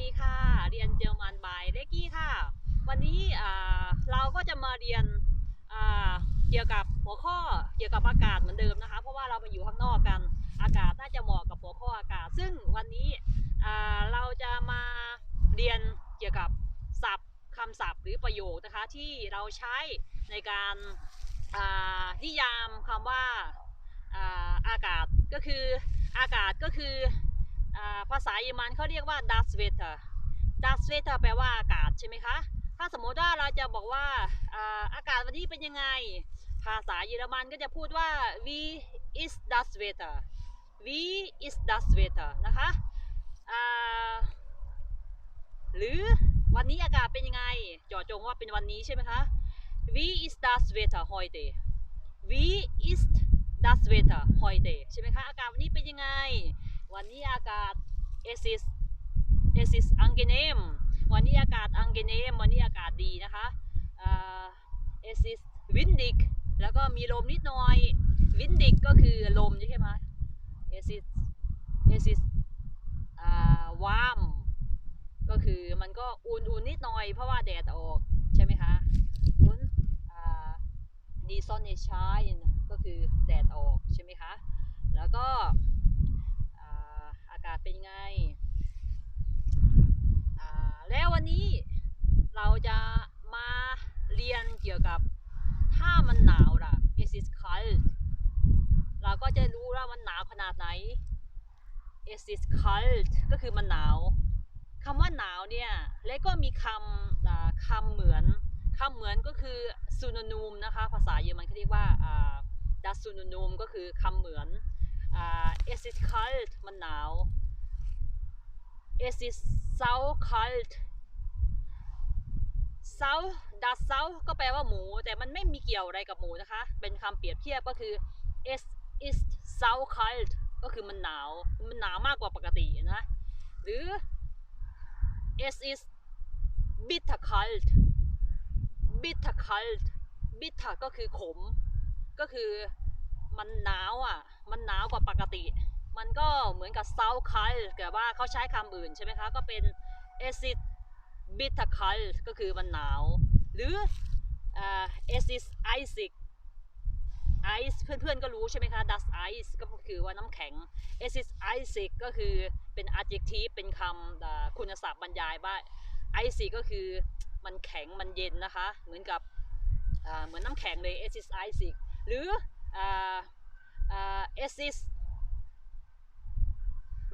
ดีค่ะ เรียนเจอรมันบายเลกกี้ค่ะ วันนี้เราก็จะมาเรียนเกี่ยวกับหัวข้อเกี่ยวกับอากาศเหมือนเดิมนะคะ เพราะว่าเรามาอยู่ข้างนอกกัน อากาศน่าจะเหมาะกับหัวข้ออากาศ ซึ่งวันนี้เราจะมาเรียนเกี่ยวกับศัพท์คำศัพท์หรือประโยคนะคะที่เราใช้ในการนิยามคำว่าอ่าอากาศก็คืออากาศก็คือ ภาษาเยอรมันเขาเรียกว่า das Wetter das Wetter แปลว่าอากาศใช่ไหมคะ ถ้าสมมติว่าเราจะบอกว่าอากาศวันนี้เป็นยังไง ภาษาเยอรมันก็จะพูดว่า wie ist das Wetter wie ist das Wetter นะคะหรือวันนี้อากาศเป็นยังไงจาะจงว่าเป็นวันนี้ใช่ไหมคะ wie ist das Wetter heute wie ist das Wetter heute ใช่ไหมคะ อากาศวันนี้เป็นยังไง วันนี้อากาศ es ist es ist angenehm วันนี้อากาศ angenehm วันนี้อากาศดีนะคะเอ่า es ist windig แล้วก็มีลมนิดหน่อย windig ก็คือลมใช่ไหม es ist es ist อ่า warm ก็คือมันก็อุ่นๆนิดหน่อยเพราะว่าแดดออกใช่ไหมคะอุ่นอ่า die Sonne scheint ก็คือแดดออกใช่ไหมคะ แล้วก็ากาศเป็นไง แล้ววันนี้เราจะมาเรียนเกี่ยวกับถ้ามันหนาวล่ะ it is cold เราก็จะรู้ว่ามันหนาวขนาดไหน it is cold ก็คือมันหนาวคำว่าหนาวเนี่ย แล้วก็มีคำคำเหมือนคำเหมือนก็คือ synonym นะคะ ภาษาเยอรมันเขาเรียกว่าอ่า das synonym ก็คือคำเหมือน อ่า es ist kalt มันหนาว es ist sau kalt sau das sau ก็แปลว่าหมู แต่มันไม่มีเกี่ยวอะไรกับหมูนะคะ เป็นคำเปรียบเทียบก็คือ es ist sau kalt ก็คือมันหนาว มันหนาวมากกว่าปกตินะ หรือ es ist bitter kalt bitter kalt bitter ก็คือขม ก็คือ มันหนาวอะ มันหนาวกว่าปกติ มันก็เหมือนกับ south cold แต่ว่าเขาใช้คำอื่นใช่ไหมคะ ก็เป็น acid bitter cold ก็คือมันหนาว หรือเอ่า acid ice ice เพื่อนๆก็รู้ใช่ไหมคะ dust ice ก็คือว่าน้ำแข็ง acid ice ก็คือเป็น adjective เป็นคำอ่าคุณศัพท์บรรยายว่า ice ก็คือมันแข็งมันเย็นนะคะ เหมือนกับเหมือนน้ำแข็งเลย acid ice หรือา acid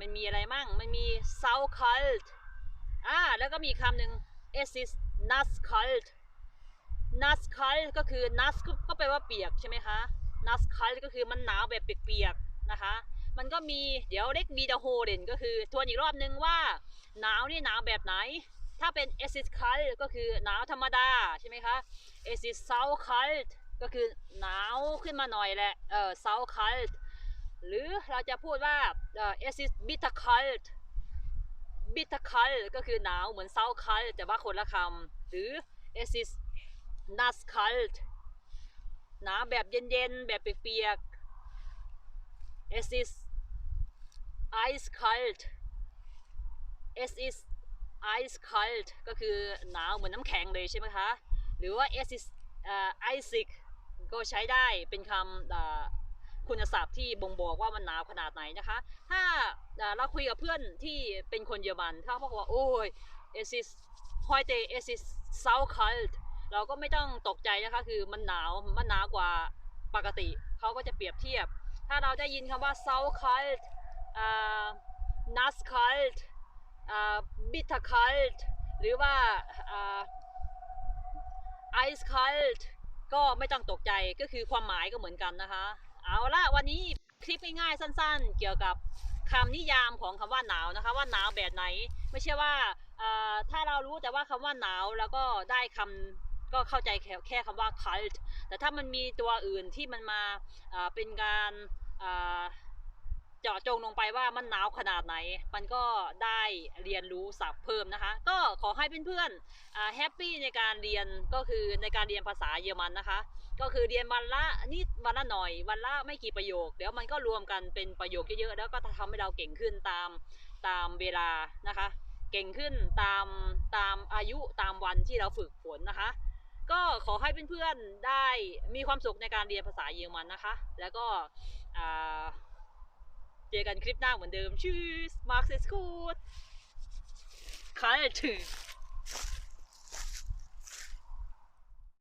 มันมีอะไรมั่ง มันมี south cold อ่า แล้วก็มีคำหนึ่ง acid nut cold nut cold ก็คือ nut ก็แปลว่าเปียกใช่ไหมคะ nut cold ก็คือมันหนาวแบบเปียกๆ นะคะ มันก็มี เดี๋ยวเล็กมีดโฮเด่นก็คือทวนอีกรอบนึงว่า หนาวนี่หนาวแบบไหน ถ้าเป็น acid cold ก็คือหนาวธรรมดาใช่ไหมคะ acid south cold ก็คือหนาวขึ้นมาหน่อยแหละเออ south cold หรือเราจะพูดว่าเอ่อ it is bitter cold bitter cold ก็คือหนาวเหมือน south cold แต่ว่าคนละคำหรือ it is nut cold หนาวแบบเย็นๆ แบบเปียกๆ it is ice cold it is ice cold ก็คือหนาวเหมือนน้ำแข็งเลยใช่ไหมคะ หรือว่า it is เอ่อ ice ก็ใช้ได้เป็นคำคุณศัพท์ที่บ่งบอกว่ามันหนาวขนาดไหนนะคะ ถ้าเราคุยกับเพื่อนที่เป็นคนเยอรมันเขาบอกว่าโอ้ย es ist heute es ist sau kalt เราก็ไม่ต้องตกใจนะคะคือมันหนาวมันหนาวกว่าปกติเขาก็จะเปรียบเทียบ ถ้าเราได้ยินคำว่า sau kalt อ่า nass kalt อ่า bitter kalt หรือว่าอ่า ice cold ก็ไม่ต้องตกใจก็คือความหมายก็เหมือนกันนะคะ เอาละวันนี้คลิปง่ายๆสั้น ๆ เกี่ยวกับคำนิยามของคำว่าหนาวนะคะ ว่าหนาวแบบไหน ไม่ใช่ว่าถ้าเรารู้แต่ว่าคำว่าหนาวแล้วก็ได้คำก็เข้าใจแค่แค่คำว่า cold แต่ถ้ามันมีตัวอื่นที่มันมาเป็นการ จงลงไปว่ามันหนาวขนาดไหน มันก็ได้เรียนรู้ศัพท์เพิ่มนะคะ ก็ขอให้เพื่อนๆแฮปปี้ในการเรียนก็คือในการเรียนภาษาเยอรมันนะคะ ก็คือเรียนวันละนิดวันละหน่อย วันละไม่กี่ประโยค เดี๋ยวมันก็รวมกันเป็นประโยคเยอะๆแล้วก็ทำให้เราเก่งขึ้นตามตามเวลานะคะ เก่งขึ้นตามตามอายุตามวันที่เราฝึกฝนนะคะก็ขอให้เพื่อนๆได้มีความสุขในการเรียนภาษาเยอรมันนะคะ แล้วก็ กันคลิปหน้าเหมือนเดิมชื่อมาร์คเซสกูด Kalt.